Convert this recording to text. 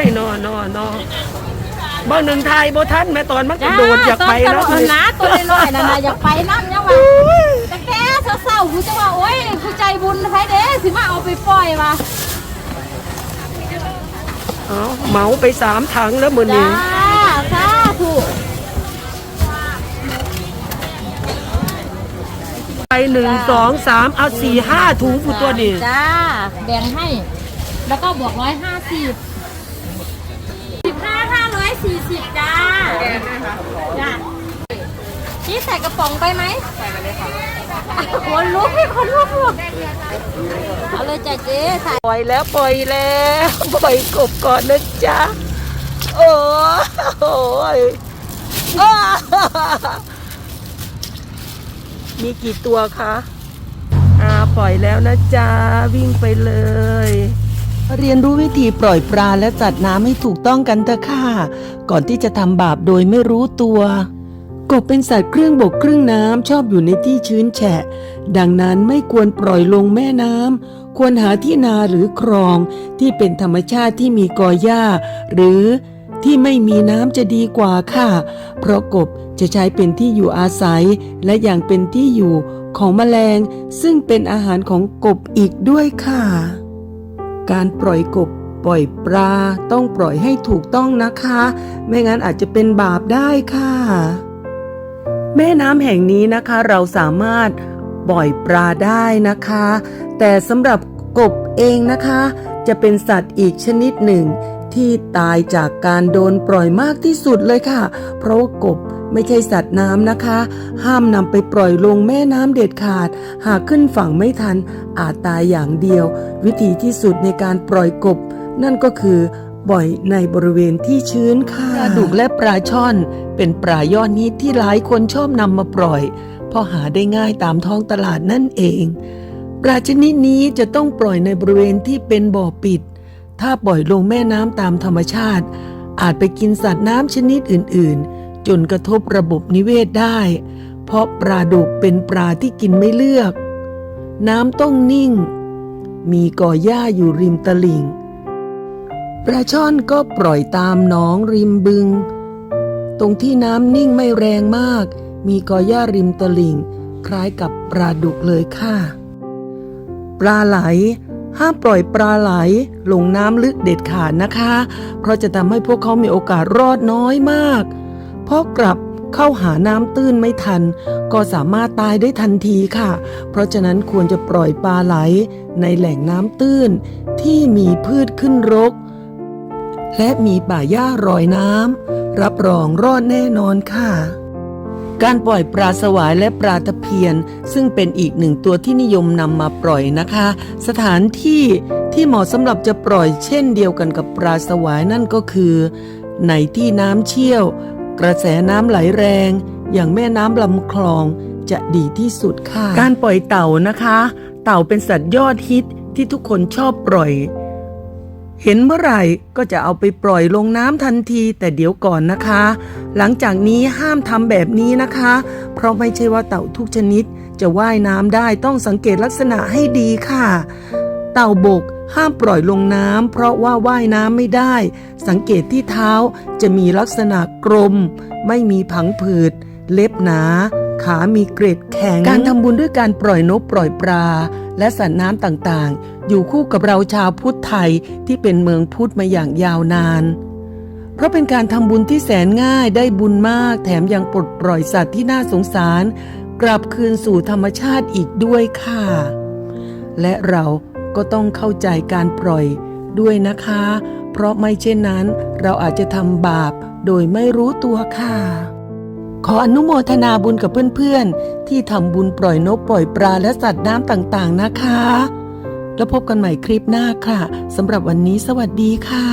ยนอนอนอเบางหนึ่งไทยบ่ทันแม่ตอนมันกระโดดอยากไปแล้แล้ววนะตัวน้อยๆนั่นน่ะอยากไปน้ำยังว่าแต่แกเศร้าๆกูจะว่าโอ้ยกูใจบุญไผเด้สิมาเอาไปปล่อยว่ะเอาเหมาไปสามถังแล้วมือจ้านี้สาธุไปหนึ่งสองสามเอาสี่ห้าถุงผู้ตัวนี้จ้าแบ่งให้ แล้วก็บวกร้อยห้าสิบสิบห้า สี่สิบจ้าจ้านี่ใส่กระป๋องไปไหมใส่ไปเลยค่ะคนลุกพี่คนลุกลุกเอาเลยจ้าเจ๊ใส่ปล่อยแล้วปล่อยแล้วปล่อยกบก่อนนะจ๊ะโอ้โหมีกี่ตัวคะอ่าปล่อยแล้วนะจ๊ะวิ่งไปเลย เรียนรู้วิธีปล่อยปลาและจัดน้ำให้ถูกต้องกันเถอะค่ะ ก่อนที่จะทำบาปโดยไม่รู้ตัว กบเป็นสัตว์ครึ่งบกครึ่งน้ำชอบอยู่ในที่ชื้นแฉะ ดังนั้นไม่ควรปล่อยลงแม่น้ำควรหาที่นาหรือคลองที่เป็นธรรมชาติที่มีกอหญ้า หรือที่ไม่มีน้ำจะดีกว่าค่ะ เพราะกบจะใช้เป็นที่อยู่อาศัย และอย่างเป็นที่อยู่ของแมลง ซึ่งเป็นอาหารของกบอีกด้วยค่ะ การปล่อยกบปล่อยปลาต้องปล่อยให้ถูกต้องนะคะ ไม่งั้นอาจจะเป็นบาปได้ค่ะ แม่น้ำแห่งนี้นะคะเราสามารถปล่อยปลาได้นะคะ แต่สำหรับกบเองนะคะ จะเป็นสัตว์อีกชนิดหนึ่งที่ตายจากการโดนปล่อยมากที่สุดเลยค่ะ เพราะว่ากบ ไม่ใช่สัตว์น้ำนะคะ ห้ามนำไปปล่อยลงแม่น้ำเด็ดขาด หากขึ้นฝั่งไม่ทัน อาจตายอย่างเดียว วิธีที่สุดในการปล่อยกบ นั่นก็คือปล่อยในบริเวณที่ชื้นค่ะปลาดุกและปลาช่อน เป็นปลายอดนิดที่หลายคนชอบนำมาปล่อย เพราะหาได้ง่ายตามท้องตลาดนั่นเอง ปลาชนิดนี้จะต้องปล่อยในบริเวณที่เป็นบ่อปิด ถ้าปล่อยลงแม่น้ำตามธรรมชาติ อาจไปกินสัตว์น้ำชนิดอื่นๆ จนกระทบระบบนิเวศได้ เพราะปลาดุกเป็นปลาที่กินไม่เลือก น้ำต้องนิ่ง มีก่อหญ้าอยู่ริมตลิ่งปลาช่อนก็ปล่อยตามหนองริมบึง ตรงที่น้ำนิ่งไม่แรงมาก มีกอหญ้าริมตลิ่ง คล้ายกับปลาดุกเลยค่ะ ปลาไหล ห้ามปล่อยปลาไหลลงน้ำลึกเด็ดขาดนะคะ เพราะจะทำให้พวกเขามีโอกาสรอดน้อยมาก พราะกลับเข้าหาน้ำตื้นไม่ทัน ก็สามารถตายได้ทันทีค่ะ เพราะฉะนั้นควรจะปล่อยปลาไหลในแหล่งน้ำตื้น ที่มีพืชขึ้นรก และมีป่าหญ้ารอยน้ำรับรองรอดแน่นอนค่ะการปล่อยปลาสวายและปลาตะเพียน ซึ่งเป็นอีกหนึ่งตัวที่นิยมนำมาปล่อยนะคะ สถานที่ที่เหมาะสำหรับจะปล่อยเช่นเดียวกันกับปลาสวายนั่นก็คือ ในที่น้ำเชี่ยว กระแสน้ำไหลแรง อย่างแม่น้ำลำคลองจะดีที่สุดค่ะ การปล่อยเต่านะคะ เต่าเป็นสัตว์ยอดฮิตที่ทุกคนชอบปล่อย เห็นเมื่อไหร่ก็จะเอาไปปล่อยลงน้ำทันทีแต่เดี๋ยวก่อนนะคะ หลังจากนี้ห้ามทำแบบนี้นะคะ เพราะไม่ใช่ว่าเต่าทุกชนิด จะว่ายน้ำได้ต้องสังเกตลักษณะให้ดีค่ะ เต่าบก ห้ามปล่อยลงน้ำเพราะว่าว่ายน้ำไม่ได้ สังเกตที่เท้าจะมีลักษณะกลม ไม่มีผังผืด เล็บหนา ขามีเกร็ดแข็ง การทำบุญด้วยการปล่อยนกปล่อยปลา และสัตว์น้ำต่างๆ อยู่คู่กับเราชาวพุทธไทยที่เป็นเมืองพุทธมาอย่างยาวนาน เพราะเป็นการทำบุญที่แสนง่ายได้บุญมาก แถมยังปลดปล่อยสัตว์ที่น่าสงสาร กลับคืนสู่ธรรมชาติอีกด้วยค่ะ และเรา ก็ต้องเข้าใจการปล่อยด้วยนะคะ เพราะไม่เช่นนั้น เราอาจจะทำบาปโดยไม่รู้ตัวค่ะ ขออนุโมทนาบุญกับเพื่อนๆ ที่ทำบุญปล่อยนกปล่อยปลาและสัตว์น้ำต่างๆนะคะ แล้วพบกันใหม่คลิปหน้าค่ะสำหรับวันนี้สวัสดีค่ะ